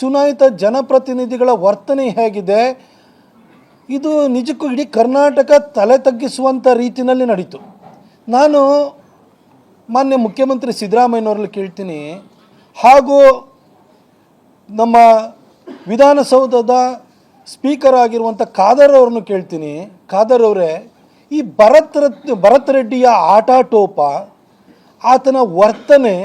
ಚುನಾಯಿತ ಜನಪ್ರತಿನಿಧಿಗಳ ವರ್ತನೆ ಹೇಗಿದೆ, ಇದು ನಿಜಕ್ಕೂ ಇಡೀ ಕರ್ನಾಟಕ ತಲೆ ತಗ್ಗಿಸುವಂಥ ರೀತಿಯಲ್ಲಿ ನಡೀತು. ನಾನು ಮಾನ್ಯ ಮುಖ್ಯಮಂತ್ರಿ ಸಿದ್ದರಾಮಯ್ಯನವರಲ್ಲಿ ಕೇಳ್ತೀನಿ, ಹಾಗೂ ನಮ್ಮ ವಿಧಾನಸೌಧದ ಸ್ಪೀಕರ್ ಆಗಿರುವಂಥ ಖಾದರ್ ಅವ್ರನ್ನು ಕೇಳ್ತೀನಿ. ಖಾದರ್ ಅವರೇ, ಈ ಭರತ್ ರತ್, ಭರತ್ ರೆಡ್ಡಿಯ ಆಟಾಟೋಪ ಆತನ ವರ್ತನೆ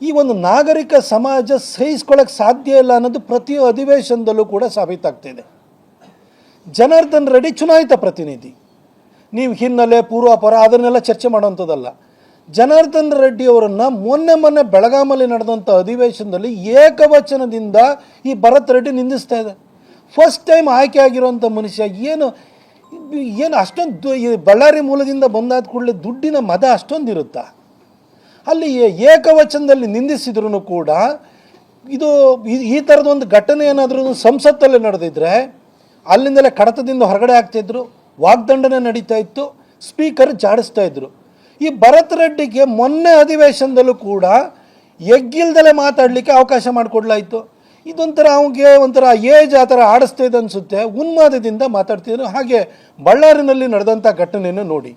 ಈ ಒಂದು ನಾಗರಿಕ ಸಮಾಜ ಸಹಿಸ್ಕೊಳ್ಳೋಕೆ ಸಾಧ್ಯ ಇಲ್ಲ ಅನ್ನೋದು ಪ್ರತಿ ಅಧಿವೇಶನದಲ್ಲೂ ಕೂಡ ಸಾಬೀತಾಗ್ತಿದೆ ಜನಾರ್ದನ್ ರೆಡ್ಡಿ ಚುನಾಯಿತ ಪ್ರತಿನಿಧಿ. ನೀವು ಹಿನ್ನೆಲೆ, ಪೂರ್ವಾಪರ ಅದನ್ನೆಲ್ಲ ಚರ್ಚೆ ಮಾಡುವಂಥದ್ದಲ್ಲ ಜನಾರ್ದನ್ ರೆಡ್ಡಿ ಅವರನ್ನು ಮೊನ್ನೆ ಮೊನ್ನೆ ಬೆಳಗಾಮಲ್ಲಿ ನಡೆದಂಥ ಅಧಿವೇಶನದಲ್ಲಿ ಏಕವಚನದಿಂದ ಈ ಭರತ್ ರೆಡ್ಡಿ ನಿಂದಿಸ್ತಾ ಇದೆ. ಫಸ್ಟ್ ಟೈಮ್ ಆಯ್ಕೆ ಆಗಿರೋಂಥ ಮನುಷ್ಯ ಏನು ಏನು ಅಷ್ಟೊಂದು ಬಳ್ಳಾರಿ ಮೂಲದಿಂದ ಬಂದಾದ ಕೂಡಲೇ ದುಡ್ಡಿನ ಮದ ಅಷ್ಟೊಂದು ಇರುತ್ತಾ ಅಲ್ಲಿ ಏಕವಚನದಲ್ಲಿ ನಿಂದಿಸಿದ್ರು ಕೂಡ ಇದು ಈ- ಥರದೊಂದು ಘಟನೆ ಏನಾದರೂ ಸಂಸತ್ತಲ್ಲಿ ನಡೆದಿದ್ರೆ ಅಲ್ಲಿಂದಲೇ ಕಡತದಿಂದ ಹೊರಗಡೆ ಆಗ್ತಾಯಿದ್ರು ವಾಗ್ದಂಡನೆ ನಡೀತಾ ಇತ್ತು, ಸ್ಪೀಕರ್ ಜಾಡಿಸ್ತಾ ಇದ್ರು. ಈ ಭರತ್ ರೆಡ್ಡಿಗೆ ಮೊನ್ನೆ ಅಧಿವೇಶನದಲ್ಲೂ ಕೂಡ ಎಗ್ಗಿಲ್ದಲೆ ಮಾತಾಡಲಿಕ್ಕೆ ಅವಕಾಶ ಮಾಡಿಕೊಡ್ಲಾಯಿತು. ಇದೊಂಥರ ಅವನಿಗೆ ಒಂಥರ ಏಜ್ ಆ ಥರ ಆಡಿಸ್ತಾ ಇದೆ ಅನಿಸುತ್ತೆ, ಉನ್ಮಾದದಿಂದ ಮಾತಾಡ್ತಿದ್ರು. ಹಾಗೆ ಬಳ್ಳಾರಿನಲ್ಲಿ ನಡೆದಂಥ ಘಟನೆಯನ್ನು ನೋಡಿ.